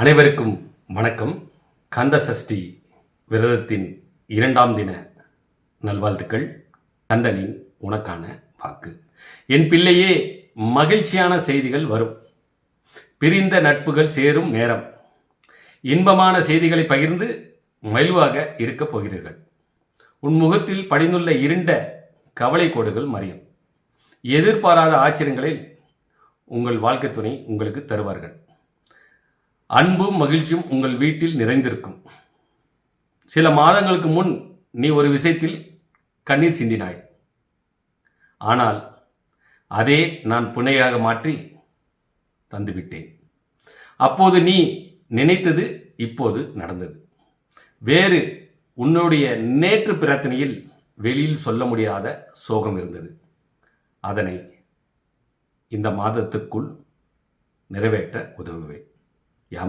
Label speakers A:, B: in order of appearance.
A: அனைவருக்கும் வணக்கம். கந்த சஷ்டி விரதத்தின் இரண்டாம் தின நல்வாழ்த்துக்கள். கந்தனின் உனக்கான வாக்கு. என் பிள்ளையே மகிழ்ச்சியான செய்திகள் வரும். பிரிந்த நட்புகள் சேரும் நேரம். இன்பமான செய்திகளை பகிர்ந்து மகிழ்வாக இருக்கப் போகிறீர்கள். உன் முகத்தில் படிந்துள்ள இருண்ட கவலை கோடுகள் மறையும் எதிர்பாராத ஆச்சரியங்களை உங்கள் வாழ்க்கை துணை உங்களுக்கு தருவார்கள். அன்பும் மகிழ்ச்சியும் உங்கள் வீட்டில் நிறைந்திருக்கும். சில மாதங்களுக்கு முன் நீ ஒரு விஷயத்தில் கண்ணீர் சிந்தினாய். ஆனால் அதே நான் புனையாக மாற்றி தந்துவிட்டேன். அப்போது நீ நினைத்தது இப்போது நடந்தது. வேறு உன்னுடைய நேற்று பிரார்த்தனையில் வெளியில் சொல்ல முடியாத சோகம் இருந்தது. அதனை இந்த மாதத்துக்குள் நிறைவேற்ற உதவுவேன். Yeah.